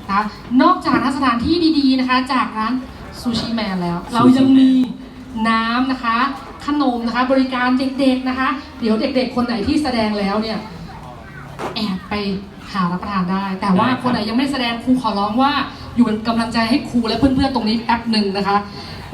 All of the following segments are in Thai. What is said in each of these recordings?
นะคะนอกจากนะสถานที่ดีๆนะคะ จากร้านซูชิแมนแล้ว เรายังมีน้ำนะคะ ขนมนะคะ บริการเด็กๆนะคะ เดี๋ยวเด็กๆ คนไหนที่แสดงแล้วเนี่ยแอบไปหารับประทานได้ แต่ว่าได้ครับคนไหนยังไม่แสดงครูขอร้องว่าอยู่เป็นกำลังใจให้ครูและเพื่อนๆตรงนี้แป๊บหนึ่งนะคะ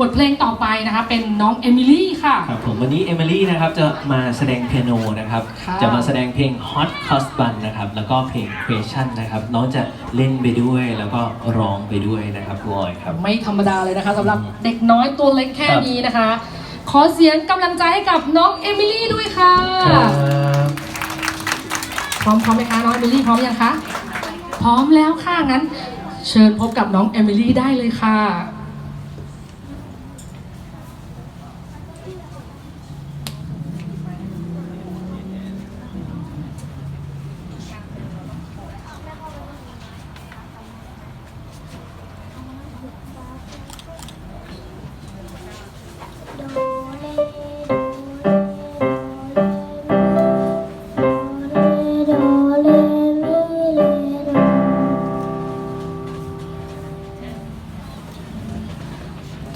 บทเพลงต่อไปนะคะเป็นน้องเอมิลี่ค่ะ ครับผมวันนี้เอมิลี่นะครับจะมาแสดงเปียโนนะครับ ค่ะ จะมาแสดงเพลง Hot Cross Bun นะครับ แล้วก็เพลง Question นะครับ น้องจะเล่นไปด้วยแล้วก็ร้องไปด้วยนะครับครูออยครับ ไม่ธรรมดาเลยนะคะสำหรับเด็กน้อยตัวเล็กแค่ครับ นี้นะคะ ขอเสียงกำลังใจให้กับน้องเอมิลี่ด้วยค่ะพร้อมพร้อมไหมคะน้องเอมิลี่พร้อมยังคะ พร้อมแล้วค่ะงั้น เชิญพบกับน้องเอมิลี่ได้เลยค่ะ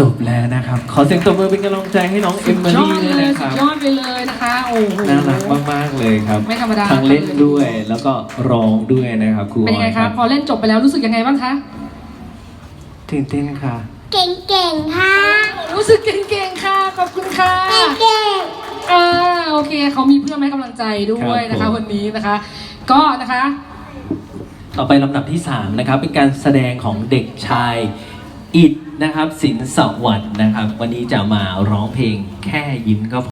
จบแล้วนะครับ ขอเสียงตบมือเป็นกำลังใจให้น้องเอมิยอลี่ดด้วยเลยนะคสุรัดบยอดไปเลยนะคะโอ้โห น่ารักมากๆเลยครับไม่ธรรมดา ทั้งเล่นด้วยแล้วก็ร้องด้วยนะครับครูอเป็นยังไงอยคะพอเล่นจบไปแล้วรู้สึกยังไงบ้างคะตื่นเต้นค่ะ เก่งๆ ค่ะ รู้สึกเก่งๆค่ะขอบคุณค่ะเก่งอ่าโอเคเขามีเพื่อนให้กำลังใจด้วยนะครัคะ บผม วันนี้นะคะ ก็นะคะ ต่อไปลำดับที่ 3 นะครับ เป็นการแสดงของเด็กชาย อิดนะครับสินสวัสด์นะครับ วันนี้จะมาร้องเพลงแค่ยิ้มก็พอ